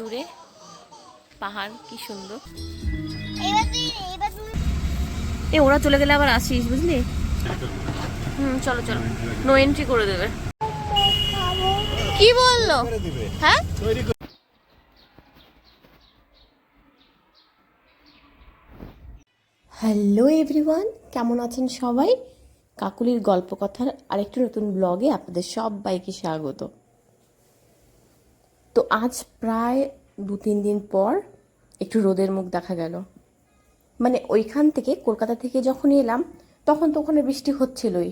দূরে। পাহাড় কি সুন্দর। এ ওরা চলে গেলে আবার আসিস বুঝলি? হুম চলো চলো। নো এন্ট্রি করে দেবে। কি বলল? হ্যাঁ? হ্যালো এভরিওয়ান কেমন আছেন সবাই? কাকুলির গল্প কথার আরেকটি নতুন ব্লগে আপনাদের সবাইকে স্বাগত। তো আজ প্রায় দু তিন দিন পর একটু রোদের মুখ দেখা গেল। মানে ওইখান থেকে কলকাতা থেকে যখন এলাম, তখন তো ওখানে বৃষ্টি হচ্ছিলই।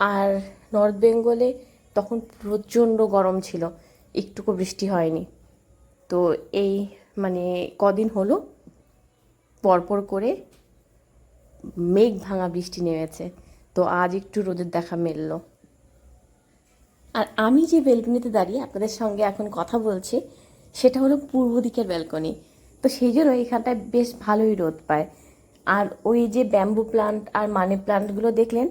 আর নর্থ বেঙ্গলে তখন প্রচণ্ড গরম ছিল, একটুকু বৃষ্টি হয়নি। তো এই মানে কদিন হলো পরপর করে মেঘ ভাঙা বৃষ্টি নেমেছে। তো আজ একটু রোদের দেখা মেললো। আর আমি যে ব্যালকনিতে দাঁড়িয়ে আপনাদের সঙ্গে এখন কথা বলছি, সেটা হলো পূর্ব দিকের ব্যালকনি তো সেই জন্য এখানটায় বেশ ভালোই রোদ পায়। আর ওই যে ব্যাম্বু প্লান্ট আর মানি প্লান্টগুলো দেখলেন,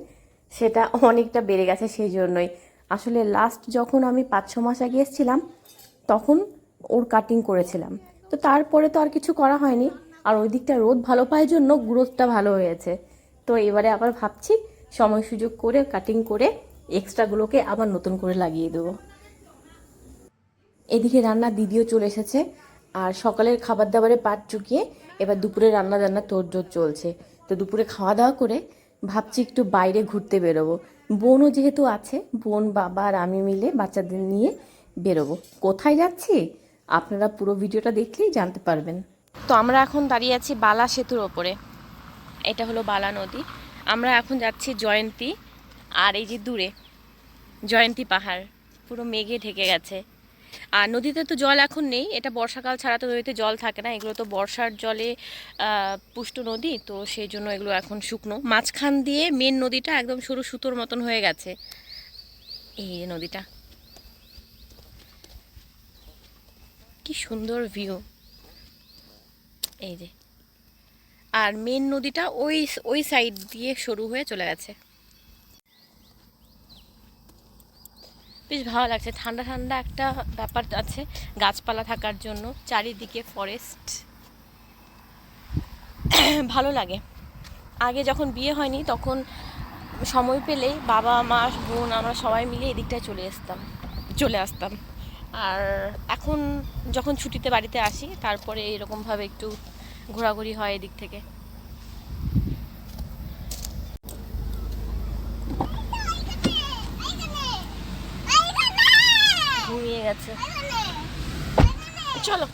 সেটা অনেকটা বেড়ে গেছে সেই জন্যই। আসলে লাস্ট যখন আমি পাঁচ, ছ মাস আগে এসেছিলাম, তখন ওর কাটিং করেছিলাম। তো তারপরে তো আর কিছু করা হয়নি, আর ওই দিকটা রোদ ভালো পাওয়ার জন্য গ্রোথটা ভালো হয়েছে। তো এবারে আবার ভাবছি, সময় সুযোগ করে কাটিং করে এক্সট্রাগুলোকে আবার নতুন করে লাগিয়ে দেবো। এদিকে রান্না দিদিও চলে এসেছে, আর সকালের খাবার দাবারে পাট চুকিয়ে এবার দুপুরে রান্না দান্না তোড়জোড় চলছে। তো দুপুরে খাওয়া দাওয়া করে ভাবছি একটু বাইরে ঘুরতে বেরোবো। বোনও যেহেতু আছে, বোন, বাবা আর আমি মিলে বাচ্চাদের নিয়ে বেরোবো। কোথায় যাচ্ছি? আপনারা পুরো ভিডিওটা দেখলেই জানতে পারবেন। তো আমরা এখন দাঁড়িয়ে আছি বালা সেতুর ওপরে। এটা হলো বালা নদী। আমরা এখন যাচ্ছি জয়ন্তী আর এই যে দূরে, জয়ন্তী পাহাড়, পুরো মেঘে ঢেকে গেছে। আর নদীতে তো জল এখন নেই, এটা বর্ষাকাল ছাড়া তো নদীতে জল থাকে না, এগুলো তো বর্ষার জলে পুষ্ট নদী, তো সেই জন্য এগুলো এখন শুকনো। মাঝখান দিয়ে মেন নদীটা একদম সরু সুতোর মতন হয়ে গেছে, এই নদীটা। কি সুন্দর ভিউ এই যে। আর মেন নদীটা ওই ওই সাইড দিয়ে সরু হয়ে চলে গেছে। বেশ ভালো লাগছে। ঠান্ডা ঠান্ডা একটা ব্যাপার আছে গাছপালা থাকার জন্য, চারিদিকে ফরেস্ট ভালো লাগে। আগে যখন বিয়ে হয়নি তখন সময় পেলেই বাবা, মা, বোন আমরা সবাই মিলে এদিকটায় চলে আসতাম চলে আসতাম। আর এখন যখন ছুটিতে বাড়িতে আসি, তারপরে এরকমভাবে একটু ঘোরাঘুরি হয় এদিক থেকে ঘুমিয়ে গেছে। চলো।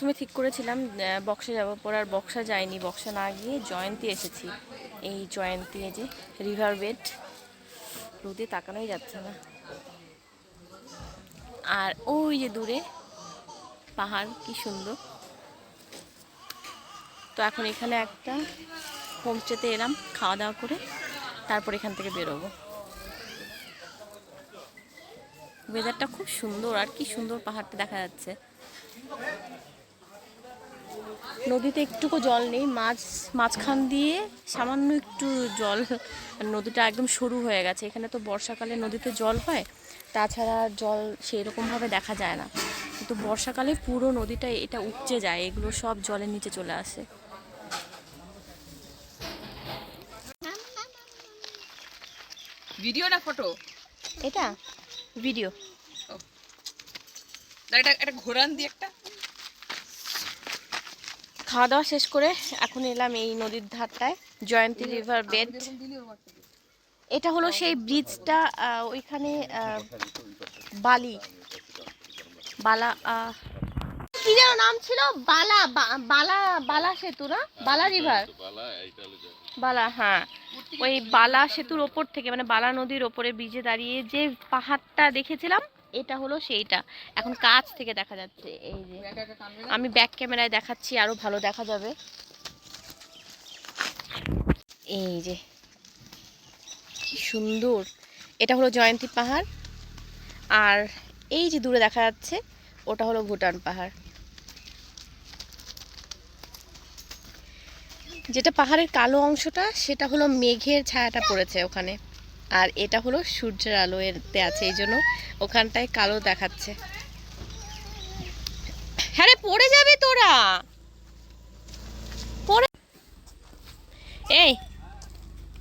তুমি ঠিক করেছিলাম বক্সে যাব। পর আর বক্সা যায়নি বক্সা না গিয়ে জয়ন্তী এসেছি। এই জয়ন্তী যে রিভার বেড রোদে তাকানোই যাচ্ছে না। আর ওই যে দূরে পাহাড় কি সুন্দর। তো এখন এখানে একটা হোমস্টেতে এলাম খাওয়া দাওয়া করে তারপর এখান থেকে বেরোবো। ওয়েদারটা খুব সুন্দর আর কি সুন্দর পাহাড়টা দেখা যাচ্ছে। নদীতে একটুকু জল নেই মাছ মাঝখান দিয়ে সামান্য একটু জল। নদীটা একদম সরু হয়ে গেছে এখানে তো বর্ষাকালে নদীতে জল হয় তাছাড়া জল সেই রকমভাবে দেখা যায় না। কিন্তু বর্ষাকালে পুরো নদীটা এটা উপচে যায় এগুলো সব জলের নিচে চলে আসে। ভিডিও না ফটো? এটা? ভিডিও একটা ঘোরান দিয়ে একটা। খাওয়া দাওয়া শেষ করে এখন এলাম এই নদীর ধারটায় জয়ন্তী রিভার বেড এটা হলো সেই ব্রিজটা ওইখানে আহ, বালি। বালা আহ, কি যেন নাম ছিল? বালা বালা বালা সেতু না? বালা রিভার বালা হ্যাঁ। ওই বালা সেতুর ওপর থেকে মানে বালা নদীর ওপরে ব্রিজে দাঁড়িয়ে যে পাহাড়টা দেখেছিলাম, এটা হলো সেইটা। এখন কাছ থেকে দেখা যাচ্ছে, এই যে। আমি ব্যাক ক্যামেরায় দেখাচ্ছি, আরও ভালো দেখা যাবে। এই যে। কি সুন্দর। এটা হলো জয়ন্তী পাহাড়। আর এই যে দূরে দেখা যাচ্ছে, ওটা হলো ভুটান পাহাড়। যেটা পাহাড়ের কালো অংশটা সেটা হলো মেঘের ছায়াটা পড়েছে ওখানে। আর এটা হলো সূর্যের আলো এতে আছে এই জন্য ওখানটায় কালো দেখাচ্ছে। হ্যাঁ পড়ে যাবে তোরা! পড়ে এই।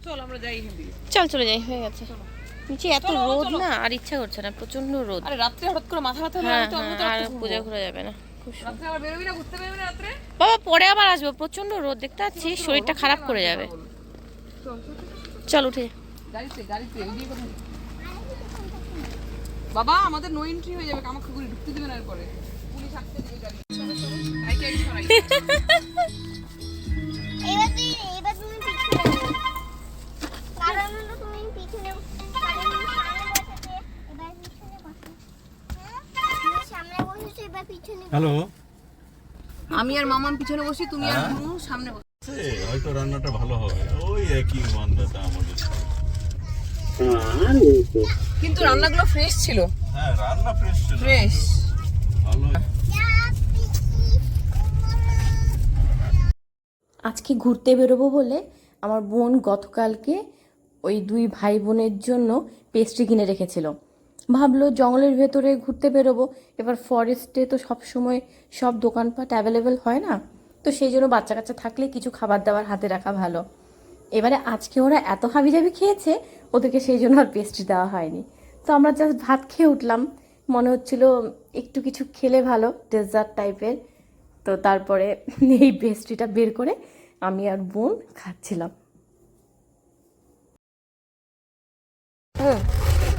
চল আমরা যাই চল চলে যাই হয়ে গেছে। নিচে এত রোদ না আর ইচ্ছা করছে না প্রচণ্ড রোদ। আরে রাত্রে হঠাৎ করে মাথা ব্যথা হলে হ্যাঁ তো হ্যাঁ, আর পূজা। ঘোরা যাবে না। বাবা পরে আবার আসব। প্রচণ্ড রোদ দেখতে পাচ্ছি শরীরটা খারাপ করে যাবে। চল উঠে বাবা আমাদের নো এন্ট্রি হয়ে যাবে কামাখ্যাগুড়ি ঢুকতে দেবে না এরপরে। পুলিশ আসতে দেবে গাড়ি। হ্যালো? আমি আর মামাম পিছনে বসি তুমি আর মুনু সামনে বসো। হয়তো রান্নাটা ভালো হবে। ওই একই মান্দাটা আমাদের। কিন্তু রান্নাগুলো ফ্রেশ ছিল। হ্যাঁ রান্না ফ্রেশ ছিল। ফ্রেশ ভালো আজকে ঘুরতে বেরোবো বলে আমার বোন গতকালকে ওই দুই ভাই বোনের জন্য পেস্ট্রি কিনে রেখেছিল। ভাবলো জঙ্গলের ভেতরে ঘুরতে বেরোবো। এবার ফরেস্টে তো সব সময় সব দোকানপাট অ্যাভেলেবেল হয় না। তো সেই জন্য বাচ্চা কাচ্চা থাকলে কিছু খাবার দাবার হাতে রাখা ভালো। এবারে আজকে ওরা এত হাবিজাবি খেয়েছে, ওদেরকে সেই জন্য আর পেস্ট্রি দেওয়া হয়নি। তো আমরা জাস্ট ভাত খেয়ে উঠলাম। মনে হচ্ছিল একটু কিছু খেলে ভালো ডেজার্ট টাইপের তো তারপরে এই পেস্ট্রিটা বের করে আমি আর বোন খাচ্ছিলাম। হুম।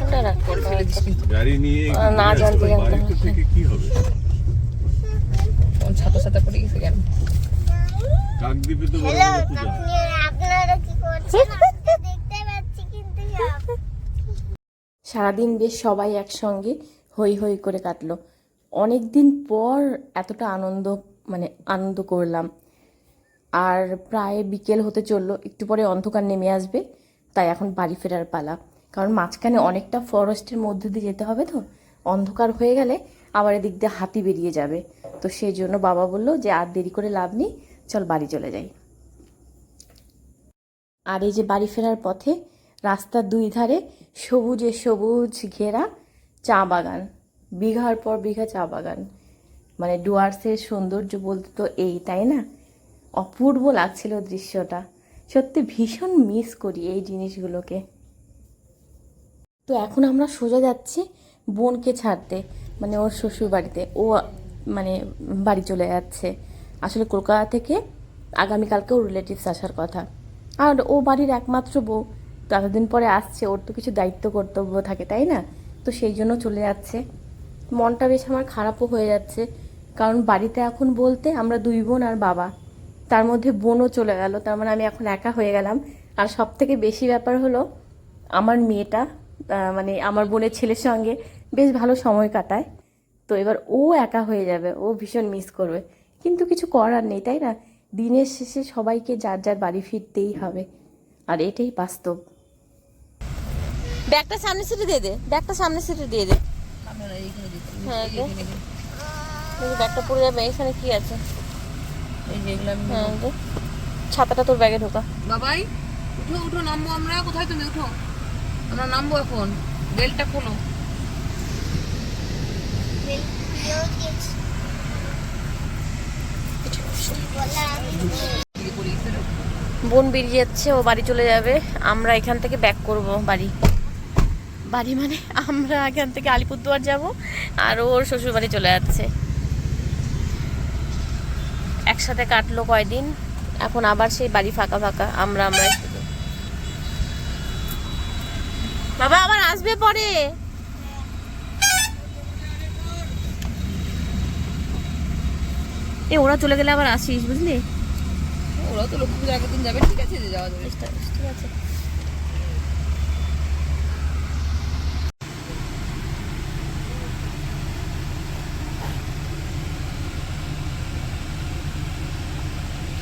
কোনটা রাখব? গাড়ি নিয়ে না জানতে আসলে জানতে কি হবে? তখন ছাতা ছাতা পড়ে গেছে কেন? কাকদ্বীপে তো বড় হ্যালো বড় পূজা। আপনি আপনারা কি করছেন? দেখতে পাচ্ছি কিন্তু সারাদিন বেশ সবাই একসঙ্গে হই হই করে কাটলো। অনেক দিন পর এতটা আনন্দ মানে আনন্দ করলাম। আর প্রায় বিকেল হতে চলল একটু পরে অন্ধকার নেমে আসবে তাই এখন বাড়ি ফেরার পালা। কারণ মাঝখানে অনেকটা ফরেস্টের মধ্যে দিয়ে যেতে হবে তো। অন্ধকার হয়ে গেলে আবার এদিক দিয়ে হাতি বেরিয়ে যাবে। তো সেই জন্য বাবা বলল যে, আর দেরি করে লাভ নেই, চল বাড়ি চলে যাই। আর এই যে বাড়ি ফেরার পথে রাস্তার দুই ধারে সবুজে সবুজ ঘেরা চা বাগান, বিঘার পর বিঘা চা বাগান। মানে ডুয়ার্সের সৌন্দর্য বলতে তো এই, তাই না? অপূর্ব লাগছিল দৃশ্যটা। সত্যি ভীষণ মিস করি এই জিনিসগুলোকে। তো এখন আমরা সোজা যাচ্ছি বোনকে ছাড়তে মানে ওর শ্বশুর বাড়িতে। ও মানে বাড়ি চলে যাচ্ছে। আসলে কলকাতা থেকে আগামীকালকে ওর রিলেটিভস আসার কথা। আর ও বাড়ির একমাত্র বউ, তো এতদিন পরে আসছে, ওর তো কিছু দায়িত্ব কর্তব্য থাকে, তাই না? তো সেই জন্য চলে যাচ্ছে। মনটা বেশ আমার খারাপও হয়ে যাচ্ছে, কারণ বাড়িতে এখন বলতে আমরা দুই বোন আর বাবা। তার মধ্যে বোনও চলে গেল, তার মানে আমি এখন একা হয়ে গেলাম। আর সব থেকে বেশি ব্যাপার হলো, আমার মেয়েটা মানে আমার বোনের ছেলের সঙ্গে বেশ ভালো সময় কাটায়। তো এবার ও একা হয়ে যাবে ও ভীষণ মিস করবে। কিন্তু কিছু করার নেই তাই না? দিনের শেষে সবাইকে যার যার বাড়ি ফিরতেই হবে। আর এটাই বাস্তব। ব্যাগটা সামনে সিটে দিয়ে দে ব্যাগটা সামনে সিটে দিয়ে দে। হ্যাঁ দে। ব্যাগটা পড়ে যাবে এখানে কি আছে? এই যে হ্যাঁ। ছাতাটা তোর ব্যাগে ঢোকা। বাবাই উঠো উঠো নামবো আমরা। কোথায় তুমি? উঠো। আমরা নামবো এখন। বেলটা খোলো। বোন বেরিয়ে যাচ্ছে, ও বাড়ি চলে যাবে। আমরা এখান থেকে ব্যাক করব বাড়ি। বাড়ি মানে আমরা এখান থেকে আলিপুরদুয়ার যাব, আর ওর শ্বশুর বাড়ি চলে যাচ্ছে। একসাথে কাটলো কয়দিন, এখন আবার সেই বাড়ি ফাঁকা ফাঁকা। আমরা আমরা বাবা আবার আসবে পরে। এ ওরা চলে গেলে আবার আসিস বুঝলি? ওরা তো লক্ষ্মী পুজোর আগের দিন যাবে ঠিক আছে যে যাওয়া যাবে। ঠিক আছে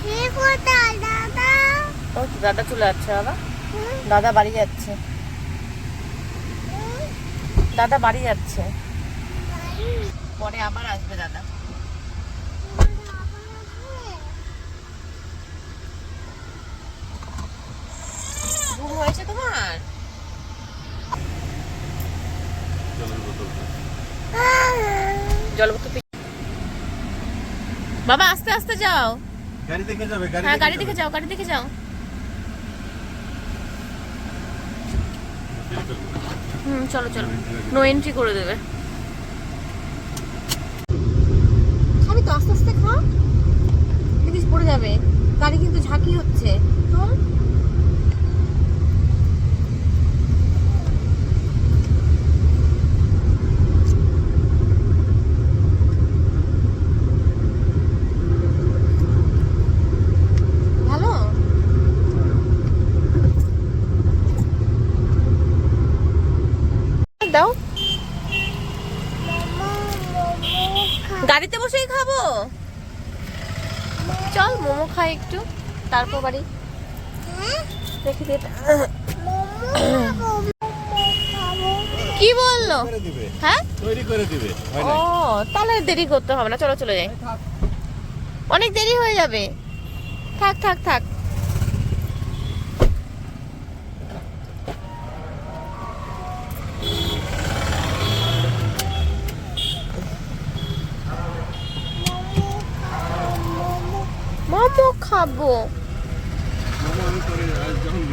হে দাদা? দাদা চলে যাচ্ছে বাবা। দাদা বাড়ি যাচ্ছে। দাদা বাড়ি যাচ্ছে। পরে আবার আসবে দাদা। ঘুম হয়েছে তোমার? জলের জল বোতল বাবা আস্তে আস্তে যাও। গাড়ি দেখে যাবে হ্যাঁ গাড়ি দেখে যাও গাড়ি দেখে যাও। হুম, চলো চলো। নো এন্ট্রি করে দেবে। খালি তো আস্তে আস্তে খা। দেখিস পড়ে যাবে। গাড়ি কিন্তু ঝাঁকি হচ্ছে। চল ভালো দাও গাড়িতে বসেই খাব? চল মোমো খাই একটু। তারপর বাড়ি। রেখে দে কি বলল? হ্যাঁ? তৈরি করে দিবে। ও তাহলে দেরি করতে হবে না। চলো চলে যাই। অনেক দেরি হয়ে যাবে। থাক থাক থাক। যখন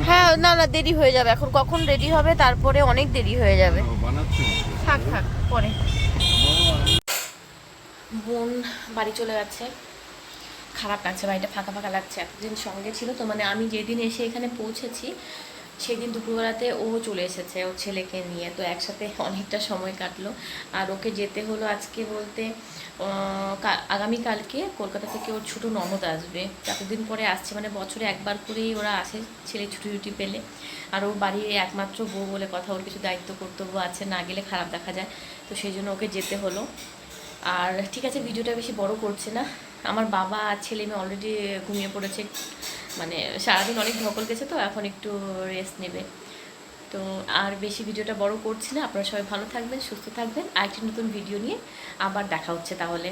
হ্যাঁ না না, দেরি হয়ে যাবে। এখন কখন রেডি হবে? তারপরে অনেক দেরি হয়ে যাবে। থাক থাক, পরে। বোন বাড়ি চলে যাচ্ছে খারাপ লাগছে, বাড়িটা ফাঁকা ফাঁকা লাগছে। এতদিন সঙ্গে ছিল তো মানে আমি যেদিন এসে এখানে পৌঁছেছি সেদিন দুপুরবেলাতে ও চলে এসেছে, ও ছেলেকে নিয়ে। তো একসাথে অনেকটা সময় কাটলো। আর ওকে যেতে হলো আজকে বলতে আগামীকালকে কলকাতা থেকে ওর ছোটো ননদ আসবে। এতদিন পরে আসছে মানে বছরে একবার করেই ওরা আসে ছেলে ছুটি ছুটি পেলে। আর ও বাড়ির একমাত্র বউ বলে কথা, ওর কিছু দায়িত্ব, কর্তব্য আছে, না গেলে খারাপ দেখা যায়। তো সেই জন্য ওকে যেতে হলো। আর ঠিক আছে, ভিডিওটা বেশি বড় করছে না। আমার বাবা আর ছেলে মেয়ে অলরেডি ঘুমিয়ে পড়েছে। মানে সারাদিন অনেক ধকল গেছে তো, এখন একটু রেস্ট নেবে। তো আর বেশি ভিডিওটা বড় করছি না, আপনারা সবাই ভালো থাকবেন, সুস্থ থাকবেন। আর একটি নতুন ভিডিও নিয়ে আবার দেখা হচ্ছে তাহলে।